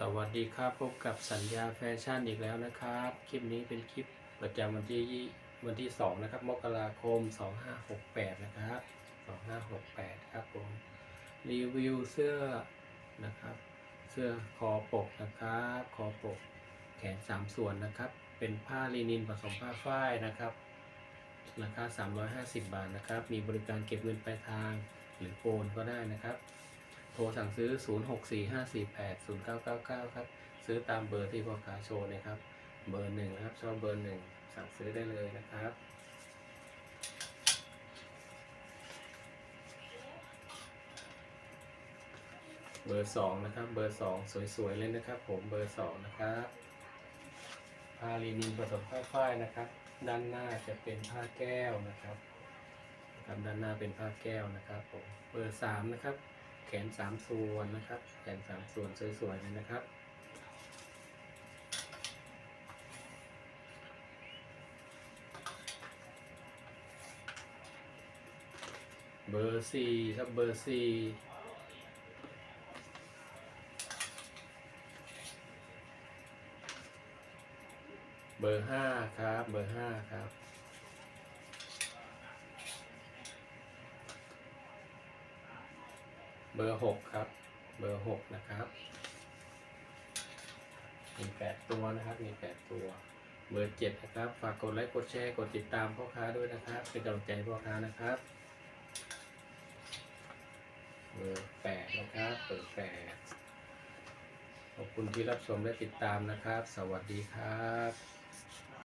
สวัสดีครับพบกับสัญญาแฟชั่นอีกแล้วนะครับ คลิปนี้เป็นคลิปประจำวันที่ยี่วันที่ 2 นะครับ มกราคม 2568 นะครับ 2568 ครับผม รีวิวเสื้อนะครับ เสื้อคอปกนะครับ คอปกแขน 3 ส่วนนะครับ เป็นผ้าลีนินผสมผ้าฝ้ายนะครับ ราคา 350 บาทนะครับ มีบริการเก็บเงินปลายทางหรือโอนก็ได้นะครับ โทรสั่งซื้อ 0645480999 ครับ ซื้อตามเบอร์ที่พ่อค้าโชว์นะครับ เบอร์หนึ่งนะครับชอบเบอร์หนึ่งสั่งซื้อได้เลยนะครับเบอร์สองนะครับ เบอร์สองสวยๆเลยนะครับ ผมเบอร์สองนะครับผ้าลีนินผสมผ้าฝ้ายนะครับ ด้านหน้าจะเป็นผ้าแก้วนะครับครับด้านหน้าเป็นผ้าแก้วนะครับผมเบอร์สามนะครับ แขนสามส่วนนะครับ แขนสามส่วนสวยๆเลยนะครับ เบอร์สี่ครับเบอร์สี่เบอร์ห้าครับ เบอร์ห้าครับ เบอร์หกครับ เบอร์หกนะครับ มีแปดตัวนะครับ มีแปดตัว เบอร์เจ็ดนะครับ ฝากกดไลค์ กดแชร์ กดติดตามพ่อค้าด้วยนะครับ เป็นกำลังใจพ่อค้านะครับ เบอร์แปดนะครับ เบอร์แปดขอบคุณที่รับชมและติดตามนะครับ สวัสดีครับ